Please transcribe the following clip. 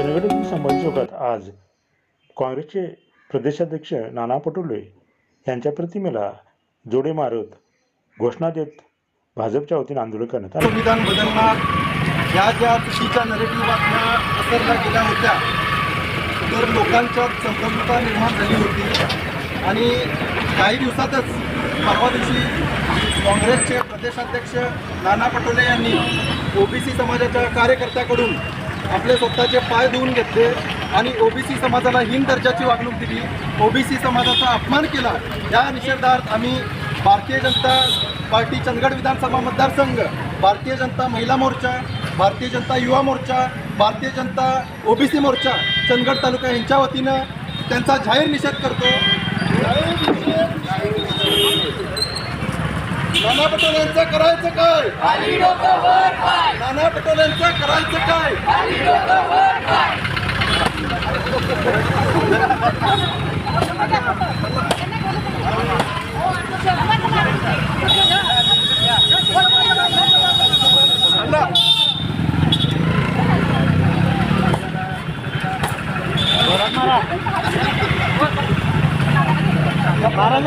चंदगड संभाजी आज काँग्रेसचे प्रदेशाध्यक्ष नाना पटोले यांच्या प्रतिमेला जोडे मारत घोषणा देत भाजपच्या वतीने आंदोलन करण्यात आलं. संविधान बदलणार ह्या ज्या चुकीच्या नरेटिव्ह बातम्या पसरल्या गेल्या होत्या तर लोकांच्या संभ्रमता निर्माण झाली होती. आणि काही दिवसातच परवा दिवशी काँग्रेसचे प्रदेशाध्यक्ष नाना पटोले यांनी ओबीसी समाजाच्या कार्यकर्त्याकडून आपले स्वतःचे पाय धुवून घेतले आणि ओबीसी समाजाला हीन दर्जाची वागणूक दिली. ओबीसी समाजाचा अपमान केला. या निषेधार्थ आम्ही भारतीय जनता पार्टी चंदगड विधानसभा मतदारसंघ भारतीय जनता महिला मोर्चा भारतीय जनता युवा मोर्चा भारतीय जनता ओबीसी मोर्चा चंदगड तालुका यांच्या वतीनं त्यांचा जाहीर निषेध करतो. नाना पटोलेंचं करायचं काय? पटोलेंचं करायचं काय? महाराज